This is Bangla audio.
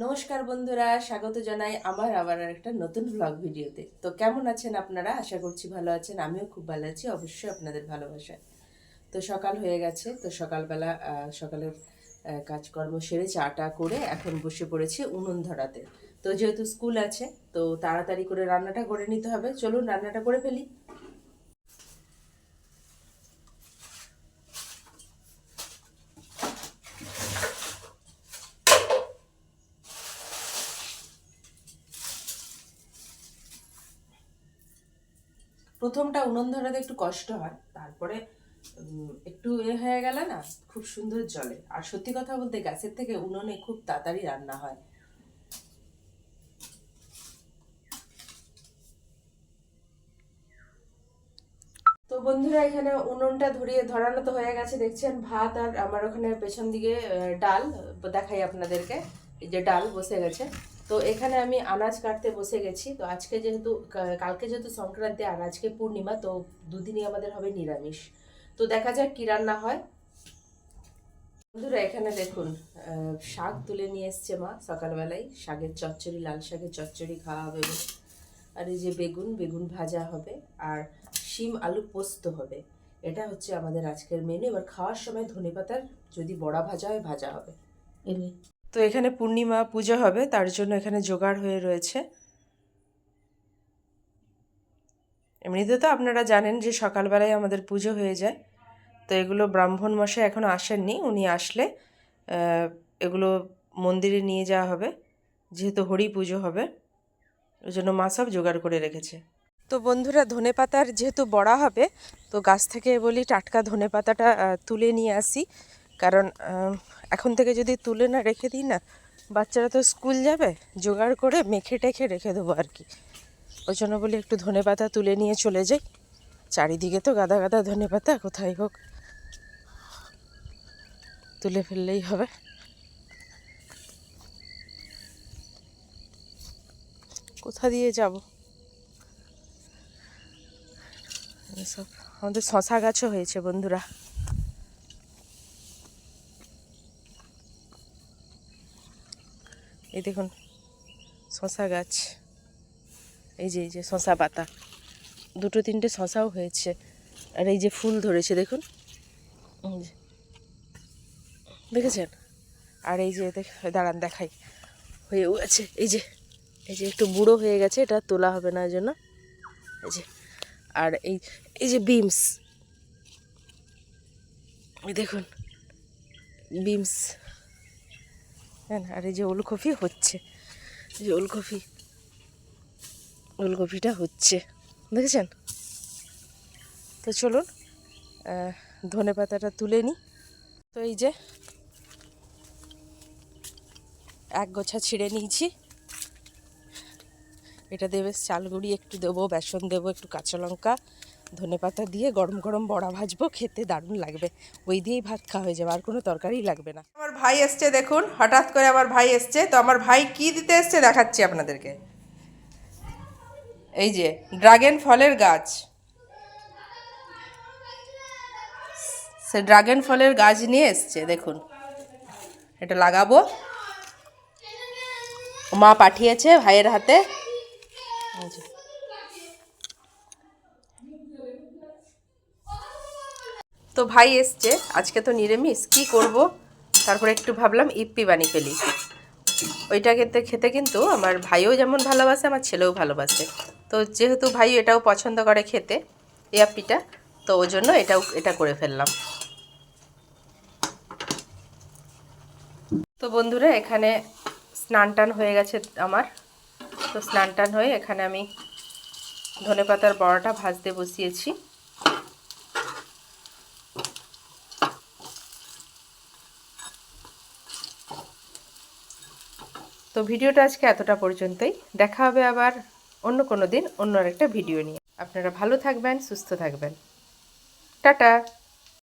নমস্কার বন্ধুরা, স্বাগত জানাই আমার আবার একটা নতুন ব্লগ ভিডিওতে। তো কেমন আছেন আপনারা? আশা করছি ভালো আছেন। আমিও খুব ভালো আছি, অবশ্যই আপনাদের ভালোবাসায়। তো সকাল হয়ে গেছে, তো সকালবেলা সকালের কাজকর্ম সেরে চাটা করে এখন বসে পড়েছি উনুন ধরাতে তো যেহেতু স্কুল আছে, তো তাড়াতাড়ি করে রান্নাটা করে নিতে হবে। চলুন রান্নাটা করে ফেলি। প্রথমটা উনুন ধরাতে একটু কষ্ট হয়, তারপরে একটু এ হয়ে গেলে না খুব সুন্দর জলে আর সত্যি কথা বলতে গ্যাসের থেকে উনুনে খুব তাড়াতাড়ি রান্না হয়। তো বন্ধুরা, এখানে উনুনটা ধরিয়ে, ধরানো তো হয়ে গেছে, দেখছেন? ভাত আর আমার ওখানে পেছন দিকে ডাল, দেখাই আপনাদেরকে। এই যে ডাল বসে গেছে। তো এখানে আমি আনাজ কাটতে বসে গেছি। তো আজকে যেহেতু কালকে যেহেতু সংক্রান্তি, আর আজকে পূর্ণিমা, তো দুদিনই আমাদের হবে নিরামিষ। তো দেখা যাক কি রান্না হয়। বন্ধুরা, এখানে দেখুন শাক তুলে নিয়ে এসছে মা সকালবেলায়। শাকের চচ্চড়ি, লাল শাকের চচ্চড়ি খাওয়া হবে আর এই যে বেগুন বেগুন ভাজা হবে, আর শিম আলু পোস্ত হবে। এটা হচ্ছে আমাদের আজকের মেনু এবার খাওয়ার সময় ধনেপাতার যদি বড়া ভাজা হয়, ভাজা হবে। তো এখানে পূর্ণিমা পুজো হবে, তার জন্য এখানে জোগাড় হয়ে রয়েছে। এমনিতে তো আপনারা জানেন যে সকালবেলায় আমাদের পুজো হয়ে যায়, তো এগুলো ব্রাহ্মণ মশাই এখনও আসেননি, উনি আসলে এগুলো মন্দিরে নিয়ে যাওয়া হবে, যেহেতু হরি পুজো হবে ওই জন্য মা সব জোগাড় করে রেখেছে। তো বন্ধুরা, ধনে পাতার যেহেতু বড়া হবে, তো গাছ থেকে বলি টাটকা ধনে পাতাটা তুলে নিয়ে আসি। কারণ এখন থেকে যদি তুলে না রেখে দিই না, বাচ্চারা তো স্কুল যাবে, জোগাড় করে মেখে টেখে রেখে দেবো আর কি। ওই জন্য বলি একটু ধনে পাতা তুলে নিয়ে চলে যাই। চারিদিকে তো গাদা গাদা ধনে পাতা, কোথায় হোক। তুলে ফেললেই হবে। কোথা দিয়ে যাব? সব আমাদের শশা গাছও হয়েছে বন্ধুরা। এই দেখুন শশা গাছ। এই যে এই যে শশা পাতা। দুটো তিনটে শশাও হয়েছে। আর এই যে ফুল ধরেছে, দেখুন। দেখেছেন? আর এই যে দাঁড়ান, দেখাই। হয়েও আছে, এই যে এই যে একটু বুড়ো হয়ে গেছে, এটা তোলা হবে না জন্য। এই যে, আর এই এই যে বিমস। এই দেখুন, বিমস। হ্যাঁ আর এই যে ওলকপি হচ্ছে। এই যে ওলকপি, ওলকপিটা হচ্ছে। দেখেছেন? তো চলুন ধনে পাতাটা তুলে নিই তো এই যে এক গোছা ছিঁড়ে নিয়েছি। এটা দেবে, চাল গুঁড়ি একটু দেবো, বেসন দেবো, একটু কাঁচা লঙ্কা ধনে পাতা দিয়ে গরম গরম বড়া ভাজবো, খেতে দারুণ লাগবে। ওই দিয়েই ভাত খাওয়া হয়ে যাবে, আর কোনো তরকারি লাগবে না। আমার ভাই এসছে দেখুন, হঠাৎ করে আমার ভাই এসছে। তো আমার ভাই কি দিতে এসছে দেখাচ্ছি আপনাদেরকে। এই যে, ড্রাগন ফলের গাছ। সে ড্রাগন ফলের গাছ নিয়ে এসছে, দেখুন। এটা লাগাবো। মা পাঠিয়েছে ভাইয়ের হাতে এই যে। তো ভাই এসছে, আজকে তো নিরামিষ, কি করব? তারপরে একটু ভাবলাম ইপ্পি বানিয়ে ফেলি। ওইটা খেতে খেতে কিন্তু আমার ভাইও যেমন ভালোবাসে, আমার ছেলেও ভালোবাসে। তো যেহেতু ভাই এটাও পছন্দ করে খেতে, এই আপ্পিটা তো ওই জন্য এটাও, এটা করে ফেললাম। তো বন্ধুরা, এখানে স্নান টান হয়ে গেছে আমার। তো স্নান টান হয়ে এখানে আমি ধনে পাতার বড়াটা ভাজতে বসিয়েছি। তো ভিডিওটা আজকে এতটা পর্যন্তই। দেখা হবে আবার অন্য কোনো দিন, অন্য আরেকটা ভিডিও নিয়ে। আপনারা ভালো থাকবেন, সুস্থ থাকবেন। টাটা!